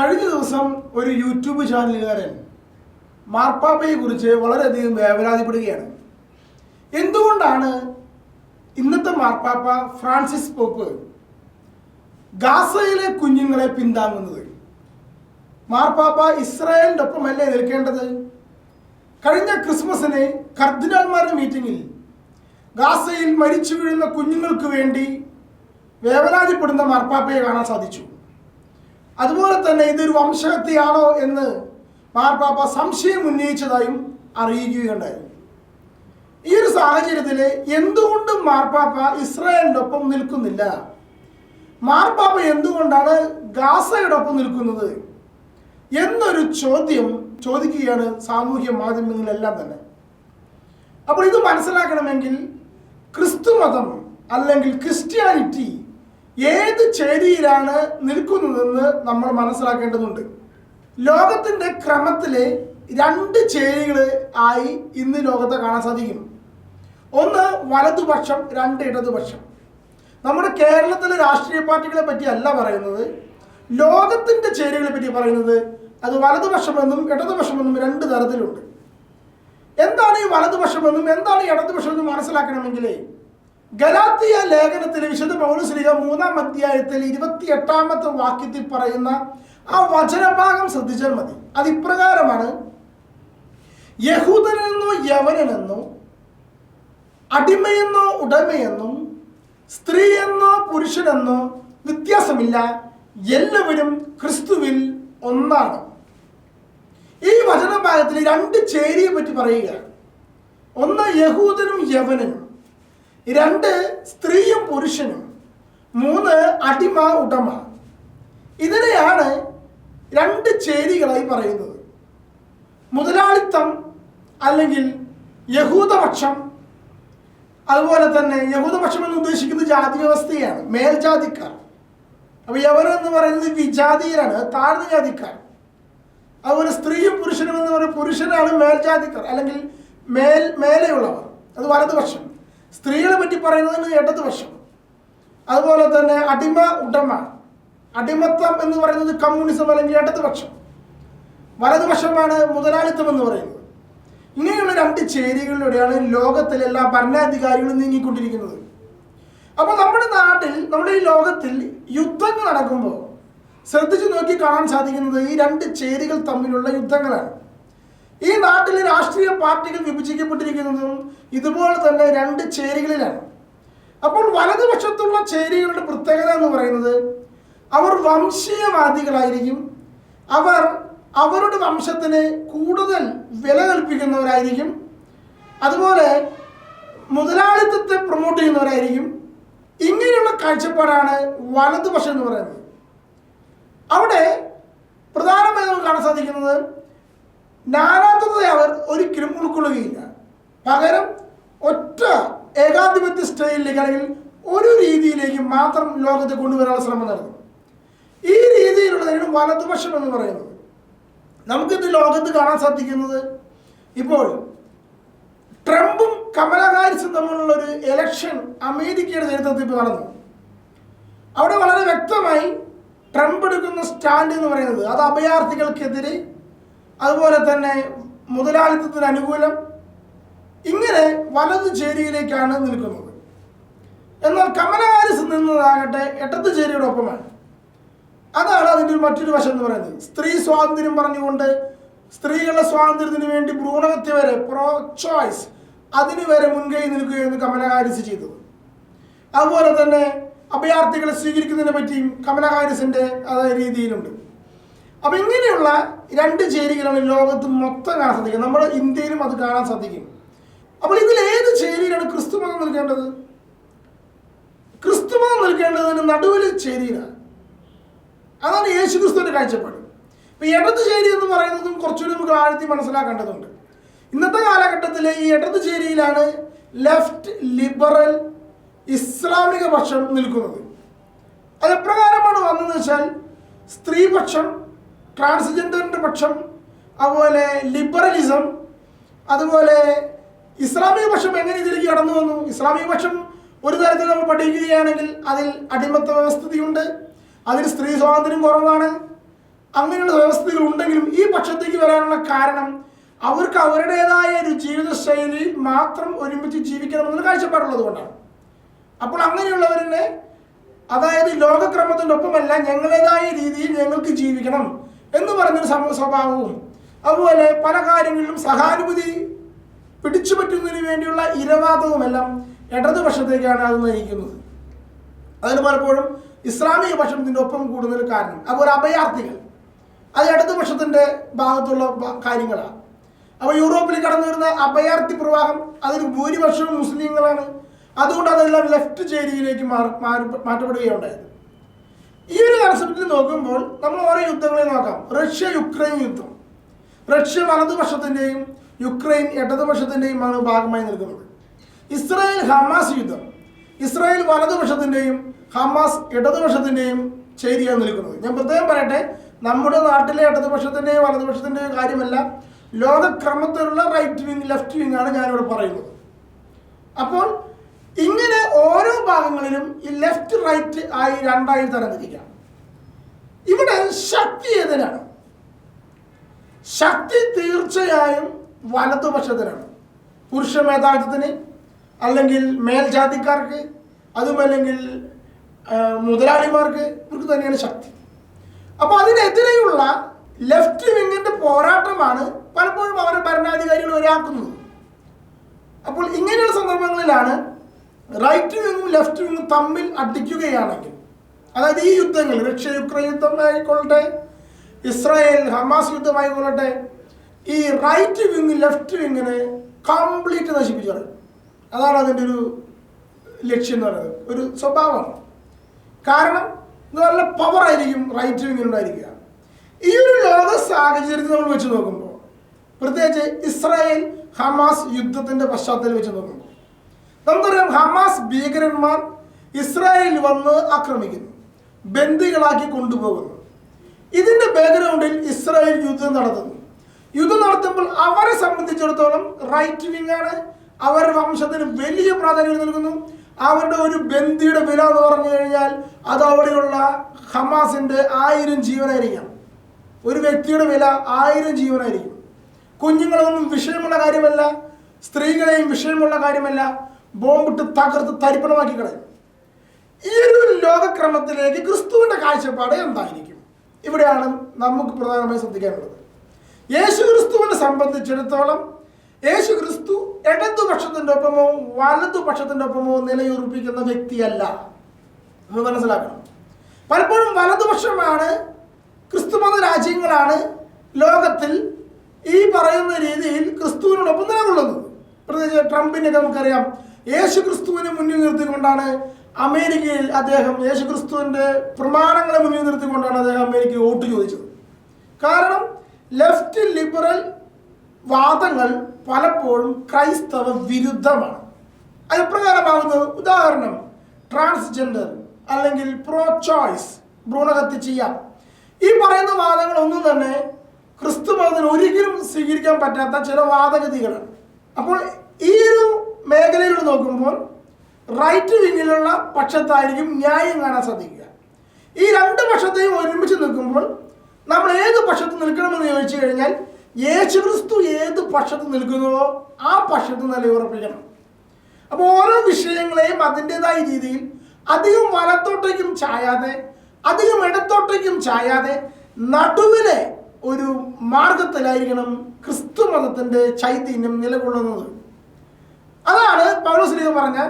കഴിഞ്ഞ ദിവസം ഒരു യൂട്യൂബ് ചാനലുകാരൻ മാർപ്പാപ്പയെ കുറിച്ച് വളരെയധികം വേവലാതിപ്പെടുകയാണ്. എന്തുകൊണ്ടാണ് ഇന്നത്തെ മാർപ്പാപ്പ ഫ്രാൻസിസ് പോപ്പ് ഗാസയിലെ കുഞ്ഞുങ്ങളെ പിന്താങ്ങുന്നത്? മാർപ്പാപ്പ ഇസ്രായേലിന്റെ ഒപ്പമല്ലേ നിൽക്കേണ്ടത്? കഴിഞ്ഞ ക്രിസ്മസിന് കർദിനാൾമാരുടെ മീറ്റിങ്ങിൽ ഗാസയിൽ മരിച്ചു വീഴുന്ന കുഞ്ഞുങ്ങൾക്ക് വേണ്ടി വേവലാതിപ്പെടുന്ന മാർപ്പാപ്പയെ കാണാൻ സാധിച്ചു. അതുപോലെ തന്നെ ഇതൊരു വംശഹത്യയാണോ എന്ന് മാർപ്പാപ്പ സംശയം ഉന്നയിച്ചതായും അറിയിക്കുകയുണ്ടായി. ഈ ഒരു സാഹചര്യത്തിൽ എന്തുകൊണ്ട് മാർപ്പാപ്പ ഇസ്രായേലിനൊപ്പം നിൽക്കുന്നില്ല? മാർപ്പാപ്പ എന്തുകൊണ്ടാണ് ഗാസയുടെ ഒപ്പം നിൽക്കുന്നത്? എന്നൊരു ചോദ്യം ചോദിക്കുകയാണ് സാമൂഹ്യ മാധ്യമങ്ങളെല്ലാം തന്നെ. അപ്പോൾ ഇത് മനസ്സിലാക്കണമെങ്കിൽ ക്രിസ്തുമതം അല്ലെങ്കിൽ ക്രിസ്ത്യാനിറ്റി ഏത് ചേരിയിലാണ് നിൽക്കുന്നതെന്ന് നമ്മൾ മനസ്സിലാക്കേണ്ടതുണ്ട്. ലോകത്തിന്റെ ക്രമത്തിലെ രണ്ട് ചേരികൾ ആയി ഇന്ന് ലോകത്തെ കാണാൻ സാധിക്കും. ഒന്ന് വലതുപക്ഷം രണ്ട് ഇടതുപക്ഷം. നമ്മുടെ കേരളത്തിലെ രാഷ്ട്രീയ പാർട്ടികളെ പറ്റി അല്ല പറയുന്നത്. ലോകത്തിന്റെ ചേരികളെ പറ്റി പറയുന്നത് അത് വലതുപക്ഷമെന്നും ഇടതുപക്ഷമെന്നും രണ്ട് തരത്തിലുണ്ട്. എന്താണ് ഈ വലതുപക്ഷമെന്നും എന്താണ് ഈ ഇടതുപക്ഷമെന്നും മനസ്സിലാക്കണമെങ്കിൽ ഗലാത്തിയ ലേഖനത്തിൽ വിശുദ്ധ പൗരശ്രീക മൂന്നാം അധ്യായത്തിൽ ഇരുപത്തി എട്ടാമത്തെ വാക്യത്തിൽ പറയുന്ന ആ വചനഭാഗം ശ്രദ്ധിച്ചാൽ മതി. അത് ഇപ്രകാരമാണ്. യഹൂദനെന്നോ യവനെന്നോ അടിമയെന്നോ ഉടമയെന്നും സ്ത്രീയെന്നോ പുരുഷനെന്നോ വ്യത്യാസമില്ല. എല്ലാവരും ക്രിസ്തുവിൽ ഒന്നാണ്. ഈ വചനഭാഗത്തിൽ രണ്ട് ചേരിയെ പറ്റി പറയുകയാണ്. ഒന്ന് യഹൂദനും യവനും. രണ്ട് സ്ത്രീയും പുരുഷനും മൂന്ന് അടിമ ഉടമ. ഇതിനെയാണ് രണ്ട് ചേരികളായി പറയുന്നത്. മുതലാളിത്തം അല്ലെങ്കിൽ യഹൂദപക്ഷം. അതുപോലെ തന്നെ യഹൂദപക്ഷം എന്ന് ഉദ്ദേശിക്കുന്നത് ജാതി വ്യവസ്ഥയാണ് മേൽജാതിക്കാർ. അപ്പോൾ യവർ എന്ന് പറയുന്നത് വിജാതീയരാണ് താഴ്ന്ന ജാതിക്കാർ. അതുപോലെ സ്ത്രീയും പുരുഷനും എന്ന് പറയുന്ന പുരുഷനാണ് മേൽജാതിക്കാർ അല്ലെങ്കിൽ മേൽ മേലെയുള്ളവർ. അത് വലതുപക്ഷം. സ്ത്രീകളെ പറ്റി പറയുന്നതിന് വശം. അതുപോലെ തന്നെ അടിമ ഉടമ. അടിമത്തം എന്ന് പറയുന്നത് കമ്മ്യൂണിസം അല്ലെങ്കിൽ ഇടതുപക്ഷം വലതുപക്ഷമാണ് മുതലാളിത്തം എന്ന് പറയുന്നത്. ഇങ്ങനെയുള്ള രണ്ട് ചേരികളിലൂടെയാണ് ലോകത്തിലെ എല്ലാ ഭരണാധികാരികളും നീങ്ങിക്കൊണ്ടിരിക്കുന്നത്. അപ്പോൾ നമ്മുടെ നാട്ടിൽ നമ്മുടെ ഈ ലോകത്തിൽ യുദ്ധങ്ങൾ നടക്കുമ്പോൾ ശ്രദ്ധിച്ചു നോക്കി കാണാൻ സാധിക്കുന്നത് ഈ രണ്ട് ചേരികൾ തമ്മിലുള്ള യുദ്ധങ്ങളാണ്. ഈ നാട്ടിലെ രാഷ്ട്രീയ പാർട്ടികൾ വിഭജിക്കപ്പെട്ടിരിക്കുന്നതും ഇതുപോലെ തന്നെ രണ്ട് ചേരികളിലാണ്. അപ്പോൾ വലതുപക്ഷത്തുള്ള ചേരികളുടെ പ്രത്യേകത എന്ന് പറയുന്നത് അവർ വംശീയവാദികളായിരിക്കും. അവർ അവരുടെ വംശത്തിന് കൂടുതൽ വില കൽപ്പിക്കുന്നവരായിരിക്കും. അതുപോലെ മുതലാളിത്തത്തെ പ്രൊമോട്ട് ചെയ്യുന്നവരായിരിക്കും. ഇങ്ങനെയുള്ള കാഴ്ചപ്പാടാണ് വലതുപക്ഷം എന്ന് പറയുന്നത്. അവിടെ പ്രധാനമായി നമുക്ക് കാണാൻ സാധിക്കുന്നത് നാനാത്വത്തെ അവർ ഒരിക്കലും ഉൾക്കൊള്ളുകയില്ല. പകരം ഒറ്റ ഏകാധിപത്യ സ്റ്റൈലിലേക്ക് അല്ലെങ്കിൽ ഒരു രീതിയിലേക്ക് മാത്രം ലോകത്തെ കൊണ്ടുവരാനുള്ള ശ്രമം നടത്തും. ഈ രീതിയിലുള്ളതാണ് വലതുപക്ഷം എന്ന് പറയുന്നത്. നമുക്കിത് ലോകത്ത് കാണാൻ സാധിക്കുന്നത് ഇപ്പോൾ ട്രംപും കമലഹാരിസും തമ്മിലുള്ള ഒരു ഇലക്ഷൻ അമേരിക്കയുടെ നേതൃത്വത്തിൽ ഇപ്പോൾ നടന്നു. അവിടെ വളരെ വ്യക്തമായി ട്രംപ് എടുക്കുന്ന സ്റ്റാൻഡ് എന്ന് പറയുന്നത് അത് അഭയാർത്ഥികൾക്കെതിരെ അതുപോലെ തന്നെ മുതലാളിത്തത്തിന് അനുകൂലം ഇങ്ങനെ വലതു ചേരിയിലേക്കാണ് നിൽക്കുന്നത്. എന്നാൽ കമല ഹാരിസ് നിന്നതാകട്ടെ എട്ടത്ത് ചേരിയുടെ ഒപ്പമാണ് അതാണ് അതിന്റെ മറ്റൊരു വശം എന്ന് പറയുന്നത്. സ്ത്രീ സ്വാതന്ത്ര്യം പറഞ്ഞുകൊണ്ട് സ്ത്രീകളുടെ സ്വാതന്ത്ര്യത്തിന് വേണ്ടി ഭ്രൂണഹത്യ വരെ പ്രോ ചോയ്സ് അതിന് വരെ മുൻകൈ നിൽക്കുകയെന്ന് കമല ഹാരിസ് ചെയ്തത്. അതുപോലെ തന്നെ അഭയാർത്ഥികളെ സ്വീകരിക്കുന്നതിനെ പറ്റിയും അതേ രീതിയിലുണ്ട്. അപ്പം ഇങ്ങനെയുള്ള രണ്ട് ചേരികളാണ് ലോകത്ത് മൊത്തം കാണാൻ സാധിക്കുന്നത്. നമ്മുടെ ഇന്ത്യയിലും അത് കാണാൻ സാധിക്കും. അപ്പോൾ ഇതിൽ ഏത് ചേരിയിലാണ് ക്രിസ്തുമതം നിൽക്കേണ്ടത്? ക്രിസ്തുമതം നിൽക്കേണ്ടതിന് നടുവിൽ ചേരിയിലാണ് അതാണ് യേശു ക്രിസ്തുവിന്റെ കാഴ്ചപ്പാട്. ഇപ്പം ഇടത് ചേരി എന്ന് പറയുന്നതും കുറച്ചുകൂടി നമുക്ക് ആഴ്ത്തി മനസ്സിലാക്കേണ്ടതുണ്ട്. ഇന്നത്തെ കാലഘട്ടത്തിൽ ഈ ഇടത് ചേരിയിലാണ് ലെഫ്റ്റ് ലിബറൽ ഇസ്ലാമിക പക്ഷം നിൽക്കുന്നത്. അത് എപ്രകാരമാണ് വന്നതെന്ന് വെച്ചാൽ സ്ത്രീപക്ഷം ട്രാൻസ്ജെൻഡറിന്റെ പക്ഷം അതുപോലെ ലിബറലിസം അതുപോലെ ഇസ്ലാമിക പക്ഷം എങ്ങനെ ഇതിലേക്ക് കടന്നു വന്നു? ഇസ്ലാമിക പക്ഷം ഒരു തരത്തിൽ നമ്മൾ പഠിക്കുകയാണെങ്കിൽ അതിൽ അടിമത്ത വ്യവസ്ഥതയുണ്ട് അതിൽ സ്ത്രീ സ്വാതന്ത്ര്യം കുറവാണ്. അങ്ങനെയുള്ള വ്യവസ്ഥകൾ ഉണ്ടെങ്കിലും ഈ പക്ഷത്തേക്ക് വരാനുള്ള കാരണം അവർക്ക് അവരുടേതായ ഒരു ജീവിതശൈലി മാത്രം ഒരുമിച്ച് ജീവിക്കണമെന്നുള്ള കാഴ്ചപ്പാടുള്ളത് കൊണ്ടാണ്. അപ്പോൾ അങ്ങനെയുള്ളവരിനെ അതായത് ലോകക്രമത്തിന്റെ ഒപ്പമല്ല ഞങ്ങളുടേതായ രീതിയിൽ ഞങ്ങൾക്ക് ജീവിക്കണം. എന്ന് പറഞ്ഞൊരു സ്വഭാവവും. അതുപോലെ പല കാര്യങ്ങളിലും സഹാനുഭൂതി പിടിച്ചു പറ്റുന്നതിന് വേണ്ടിയുള്ള ഇരവാദവുമെല്ലാം ഇടതുപക്ഷത്തേക്കാണ് അത് നയിക്കുന്നത്. അതിന് പലപ്പോഴും ഇസ്ലാമിക പക്ഷത്തിന്റെ ഒപ്പം കൂടുന്നതിന് കാരണം. അതുപോലെ അഭയാർത്ഥികൾ. അത് ഇടതുപക്ഷത്തിന്റെ ഭാഗത്തുള്ള കാര്യങ്ങളാണ്. അപ്പോൾ യൂറോപ്പിൽ കടന്നു വരുന്ന അഭയാർത്ഥി പ്രവാഹം അതിൽ ഭൂരിപക്ഷവും മുസ്ലിങ്ങളാണ്. അതുകൊണ്ട് അതെല്ലാം ലെഫ്റ്റ് ചേരിയിലേക്ക് മാറി മാറി മാറ്റപ്പെടുകയുണ്ടായത്. ഈ ഒരു കൺസെപ്റ്റിൽ നോക്കുമ്പോൾ നമ്മൾ ഓരോ യുദ്ധങ്ങളെ നോക്കാം. റഷ്യ യുക്രൈൻ യുദ്ധം. റഷ്യ വലതുപക്ഷത്തിന്റെയും യുക്രൈൻ ഇടതുപക്ഷത്തിന്റെയുമാണ് ഭാഗമായി നിൽക്കുന്നത്. ഇസ്രായേൽ ഹമാസ് യുദ്ധം. ഇസ്രായേൽ വലതുപക്ഷത്തിന്റെയും ഹമാസ് ഇടതുപക്ഷത്തിന്റെയും ചേരിയാണ് നിൽക്കുന്നത്. ഞാൻ പ്രത്യേകം പറയട്ടെ നമ്മുടെ നാട്ടിലെ ഇടതുപക്ഷത്തിന്റെയും വലതുപക്ഷത്തിന്റെയും കാര്യമല്ല ലോകക്രമത്തിലുള്ള റൈറ്റ് വിങ് ലെഫ്റ്റ് വിങ് ആണ് ഞാനിവിടെ പറയുന്നത്. അപ്പോൾ ഇങ്ങനെ ഓരോ ഭാഗങ്ങളിലും ഈ ലെഫ്റ്റ് റൈറ്റ് ആയി രണ്ടായി തരംതിരിക്കാം. ഇവിടെ ശക്തി ഏതിനാണ്? ശക്തി തീർച്ചയായും വലതുപക്ഷത്തിനാണ്. പുരുഷ മേധാവിത്വത്തിന് അല്ലെങ്കിൽ മേൽജാതിക്കാർക്ക് അതുമല്ലെങ്കിൽ മുതലാളിമാർക്ക് ഇവർക്ക് തന്നെയാണ് ശക്തി. അപ്പോൾ അതിനെതിരെയുള്ള ലെഫ്റ്റ് വിങ്ങിന്റെ പോരാട്ടമാണ് പലപ്പോഴും അവരെ ഭരണാധികാരികൾ ഒരാക്കുന്നത്. അപ്പോൾ ഇങ്ങനെയുള്ള സന്ദർഭങ്ങളിലാണ് റൈറ്റ് വിങ്ങും ലെഫ്റ്റ് വിങ്ങും തമ്മിൽ അടിക്കുകയാണെങ്കിൽ അതായത് ഈ യുദ്ധങ്ങൾ റഷ്യ യുക്രൈൻ യുദ്ധം ആയിക്കൊള്ളട്ടെ ഇസ്രായേൽ ഹമാസ് യുദ്ധമായിക്കൊള്ളട്ടെ ഈ റൈറ്റ് വിങ് ലെഫ്റ്റ് വിങ്ങിനെ കംപ്ലീറ്റ് നശിപ്പിച്ചു അതാണ് അതിന്റെ ഒരു ലക്ഷ്യം എന്ന് പറയുന്നത്. ഒരു സ്വഭാവമാണ് കാരണം നല്ല പവർ ആയിരിക്കും റൈറ്റ് വിങ്ങിനുണ്ടായിരിക്കുക ഈ ഒരു ലോക സാഹചര്യത്തിൽ നമ്മൾ വെച്ച് നോക്കുമ്പോൾ പ്രത്യേകിച്ച് ഇസ്രായേൽ ഹമാസ് യുദ്ധത്തിന്റെ പശ്ചാത്തലം വെച്ച് നോക്കുമ്പോൾ നമുക്കറിയാം ഹമാസ് ഭീകരന്മാർ ഇസ്രായേലിൽ വന്ന് ആക്രമിക്കുന്നു ബന്ദികളാക്കി കൊണ്ടുപോകുന്നു. ഇതിന്റെ ബാക്ക്ഗ്രൗണ്ടിൽ ഇസ്രായേൽ യുദ്ധം നടത്തുന്നു. യുദ്ധം നടത്തുമ്പോൾ അവരെ സംബന്ധിച്ചിടത്തോളം റൈറ്റ് വിങ് ആണ്. അവരുടെ വംശത്തിന് വലിയ പ്രാധാന്യം നൽകുന്നു. അവരുടെ ഒരു ബന്ദിയുടെ വില എന്ന് പറഞ്ഞു കഴിഞ്ഞാൽ അത് അവിടെയുള്ള ഹമാസിന്റെ ആയിരം ജീവനായിരിക്കാം. ഒരു വ്യക്തിയുടെ വില ആയിരം ജീവനായിരിക്കും. കുഞ്ഞുങ്ങളൊന്നും വിഷയമുള്ള കാര്യമല്ല സ്ത്രീകളെയും വിഷയമുള്ള കാര്യമല്ല. ബോംബിട്ട് തകർത്ത് തരിപ്പണമാക്കി കളയും. ഈ ഒരു ലോകക്രമത്തിലേക്ക് ക്രിസ്തുവിന്റെ കാഴ്ചപ്പാട് എന്തായിരിക്കും? ഇവിടെയാണ് നമുക്ക് പ്രധാനമായും ശ്രദ്ധിക്കാനുള്ളത്. യേശു ക്രിസ്തുവിനെ സംബന്ധിച്ചിടത്തോളം യേശു ക്രിസ്തു ഇടതുപക്ഷത്തിന്റെ ഒപ്പമോ വലതുപക്ഷത്തിന്റെ ഒപ്പമോ നിലയുറപ്പിക്കുന്ന വ്യക്തിയല്ല. നമ്മൾ മനസ്സിലാക്കണം. പലപ്പോഴും വലതുപക്ഷമാണ് ക്രിസ്തുമത രാജ്യങ്ങളാണ് ലോകത്തിൽ ഈ പറയുന്ന രീതിയിൽ ക്രിസ്തുവിനോടൊപ്പം നിലകൊള്ളുന്നത്. പ്രത്യേകിച്ച് ട്രംപിനെ നമുക്കറിയാം. യേശു ക്രിസ്തുവിനെ മുന്നിൽ നിർത്തിക്കൊണ്ടാണ് അമേരിക്കയിൽ അദ്ദേഹം യേശു ക്രിസ്തുവിന്റെ പ്രമാണങ്ങളെ മുന്നിൽ നിർത്തിക്കൊണ്ടാണ് അദ്ദേഹം അമേരിക്കയിൽ വോട്ട് ചോദിച്ചത്. കാരണം ലെഫ്റ്റ് ലിബറൽ വാദങ്ങൾ പലപ്പോഴും ക്രൈസ്തവ വിരുദ്ധമാണ്. അത് എപ്രകാരമാകുന്നത് ഉദാഹരണം ട്രാൻസ്ജെൻഡർ അല്ലെങ്കിൽ പ്രോ ചോയ്സ് ഭ്രൂണഹത്യ ചെയ്യാം. ഈ പറയുന്ന വാദങ്ങളൊന്നും തന്നെ ക്രിസ്തു മതത്തിന് ഒരിക്കലും സ്വീകരിക്കാൻ പറ്റാത്ത ചില വാദഗതികളാണ്. അപ്പോൾ നോക്കുമ്പോൾ റൈറ്റ് വിങ്ങിലുള്ള പക്ഷത്തായിരിക്കും ന്യായം കാണാൻ സാധിക്കുക. ഈ രണ്ട് പക്ഷത്തെയും ഒരുമിച്ച് നിൽക്കുമ്പോൾ നമ്മൾ ഏത് പക്ഷത്ത് നിൽക്കണമെന്ന് ചോദിച്ചു കഴിഞ്ഞാൽ യേശു ക്രിസ്തു ഏത് പക്ഷത്ത് നിൽക്കുന്നുവോ ആ പക്ഷത്ത് നിലയുറപ്പിക്കണം. അപ്പോൾ ഓരോ വിഷയങ്ങളെയും അതിന്റെതായ രീതിയിൽ അധികം വലത്തോട്ടേക്കും ചായാതെ അധികം ഇടത്തോട്ടേക്കും ചായാതെ നടുവിലെ ഒരു മാർഗത്തിലായിരിക്കണം ക്രിസ്തു മതത്തിന്റെ ചൈതന്യം നിലകൊള്ളുന്നത്. അതാണ് പൗലോസ്ലിഹ പറഞ്ഞ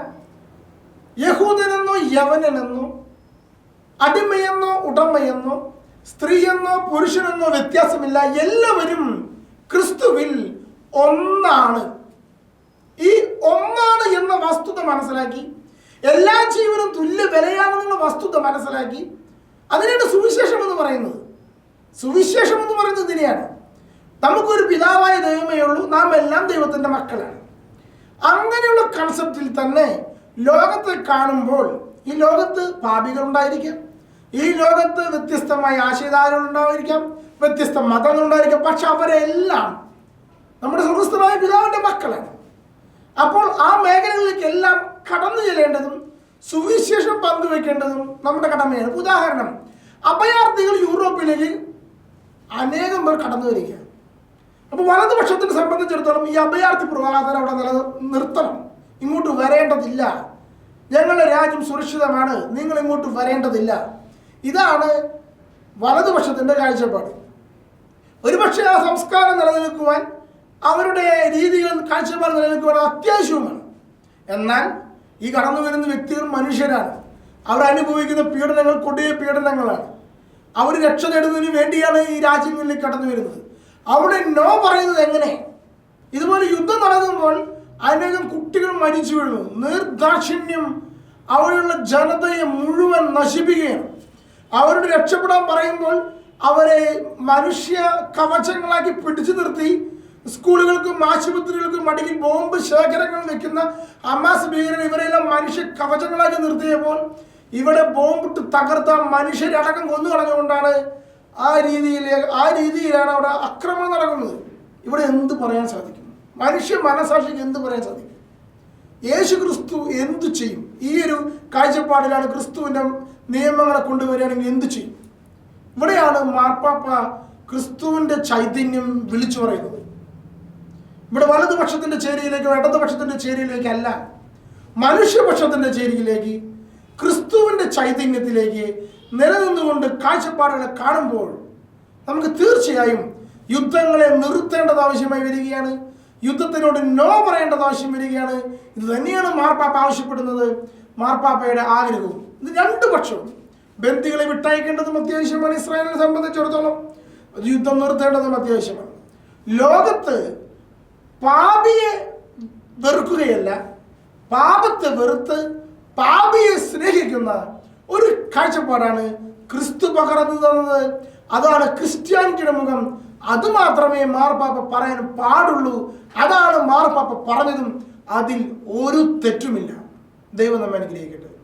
യഹൂദനെന്നോ യവനനെന്നോ അടിമയെന്നോ ഉടമയെന്നോ സ്ത്രീയെന്നോ പുരുഷനെന്നോ വ്യത്യാസമില്ല. എല്ലാവരും ക്രിസ്തുവിൽ ഒന്നാണ്. ഈ ഒന്നാണ് എന്ന വസ്തുത മനസ്സിലാക്കി എല്ലാ ജീവനും തുല്യ വിലയാണെന്നുള്ള വസ്തുത മനസ്സിലാക്കി അതിനാണ് സുവിശേഷം എന്ന് പറയുന്നത്. സുവിശേഷം എന്ന് പറയുന്നത് ഇതിനെയാണ്. നമുക്കൊരു പിതാവായ ദൈവമേ ഉള്ളൂ നാം എല്ലാം ദൈവത്തിന്റെ മക്കളാണ്. അങ്ങനെയുള്ള കൺസെപ്റ്റിൽ തന്നെ ലോകത്തെ കാണുമ്പോൾ ഈ ലോകത്ത് പാപികൾ ഉണ്ടായിരിക്കാം. ഈ ലോകത്ത് വ്യത്യസ്തമായ ആശയധാരകളുണ്ടായിരിക്കാം വ്യത്യസ്ത മതങ്ങൾ ഉണ്ടായിരിക്കാം. പക്ഷെ അവരെല്ലാം നമ്മുടെ സുഹൃത്തുമായ പിതാവിന്റെ മക്കളാണ്. അപ്പോൾ ആ മേഖലകളിലേക്ക് എല്ലാം കടന്നു ചെല്ലേണ്ടതും സുവിശേഷം പങ്കുവെക്കേണ്ടതും നമ്മുടെ കടമയാണ്. ഉദാഹരണം അഭയാർത്ഥികൾ യൂറോപ്പിലേക്ക് അനേകം പേർ കടന്നു വരിക അപ്പോൾ വലതുപക്ഷത്തിനെ സംബന്ധിച്ചിടത്തോളം ഈ അഭയാർത്ഥി പ്രവാഹനം അവിടെ നില നിർത്തണം. ഇങ്ങോട്ട് വരേണ്ടതില്ല. ഞങ്ങളുടെ രാജ്യം സുരക്ഷിതമാണ്. നിങ്ങൾ ഇങ്ങോട്ട് വരേണ്ടതില്ല. ഇതാണ് വലതുപക്ഷത്തിന്റെ കാഴ്ചപ്പാട്. ഒരുപക്ഷെ ആ സംസ്കാരം നിലനിൽക്കുവാൻ അവരുടെ രീതികൾ കാഴ്ചപ്പാട് നിലനിൽക്കുവാൻ അത് അത്യാവശ്യവുമാണ്. എന്നാൽ ഈ കടന്നു വരുന്ന വ്യക്തികൾ മനുഷ്യരാണ്. അവർ അനുഭവിക്കുന്ന പീഡനങ്ങൾ കൊടിയ പീഡനങ്ങളാണ്. അവർ രക്ഷ നേടുന്നതിന് വേണ്ടിയാണ് ഈ രാജ്യങ്ങളിൽ കടന്നു വരുന്നത്. അവിടെ നോ പറയുന്നത് എങ്ങനെ? ഇതുപോലെ യുദ്ധം നടക്കുമ്പോൾ അനേകം കുട്ടികൾ മരിച്ചു വീഴുന്നു നിർദാക്ഷിണ്യം. അവിടെയുള്ള ജനതയെ മുഴുവൻ നശിപ്പിക്കുകയാണ്. അവരോട് രക്ഷപ്പെടാൻ പറയുമ്പോൾ അവരെ മനുഷ്യ കവചങ്ങളാക്കി പിടിച്ചു നിർത്തി. സ്കൂളുകൾക്കും ആശുപത്രികൾക്കും അടിയിൽ ബോംബ് ശേഖരങ്ങൾ വെക്കുന്ന അമാസ് ഭീകരൻ ഇവരെല്ലാം മനുഷ്യ കവചങ്ങളാക്കി നിർത്തിയപ്പോൾ ഇവിടെ ബോംബിട്ട് തകർത്ത മനുഷ്യരടക്കം കൊന്നു കളഞ്ഞുകൊണ്ടാണ് ആ രീതിയിലെ ആ രീതിയിലാണ് അവിടെ അക്രമം നടക്കുന്നത്. ഇവിടെ എന്ത് പറയാൻ സാധിക്കും? മനുഷ്യ മനസാക്ഷിക്ക് എന്ത് പറയാൻ സാധിക്കും? യേശു ക്രിസ്തു എന്തു ചെയ്യും? ഈ ഒരു കാഴ്ചപ്പാടിലാണ് ക്രിസ്തുവിന്റെ നിയമങ്ങളെ കൊണ്ടുവരികയാണെങ്കിൽ എന്തു ചെയ്യും? ഇവിടെയാണ് മാർപ്പാപ്പ ക്രിസ്തുവിന്റെ ചൈതന്യം വിളിച്ചു പറയുന്നത്. ഇവിടെ വലതുപക്ഷത്തിന്റെ ചേരിയിലേക്കോ ഇടതുപക്ഷത്തിന്റെ ചേരിയിലേക്കല്ല. മനുഷ്യപക്ഷത്തിന്റെ ചേരിയിലേക്ക് ക്രിസ്തുവിന്റെ ചൈതന്യത്തിലേക്ക് നിലനിന്നുകൊണ്ട് കാഴ്ചപ്പാടുകളെ കാണുമ്പോൾ നമുക്ക് തീർച്ചയായും യുദ്ധങ്ങളെ നിർത്തേണ്ടത് ആവശ്യമായി വരികയാണ്. യുദ്ധത്തിനോട് നോ പറയേണ്ടത് ആവശ്യം വരികയാണ്. ഇത് തന്നെയാണ് മാർപ്പാപ്പ ആവശ്യപ്പെടുന്നത്. മാർപ്പാപ്പയുടെ ആഗ്രഹവും. ഇത് രണ്ടു പക്ഷവും. ബന്ധികളെ വിട്ടയക്കേണ്ടതും അത്യാവശ്യമാണ്. ഇസ്രായേലിനെ സംബന്ധിച്ചിടത്തോളം യുദ്ധം നിർത്തേണ്ടതും അത്യാവശ്യമാണ്. ലോകത്ത് പാപിയെ വെറുക്കുകയല്ല പാപത്തെ വെറുത്ത് പാപിയെ സ്നേഹിക്കുന്ന ഒരു കാഴ്ചപ്പാടാണ് ക്രിസ്തു പകർന്നു തന്നത്. അതാണ് ക്രിസ്ത്യാനിറ്റിയുടെ മുഖം. അത് മാത്രമേ മാർപ്പാപ്പ പറയാൻ പാടുള്ളൂ. അതാണ് മാർപ്പാപ്പ പറഞ്ഞതും അതിൽ ഒരു തെറ്റുമില്ല. ദൈവം നമ്മെ അനുഗ്രഹിക്കട്ടെ.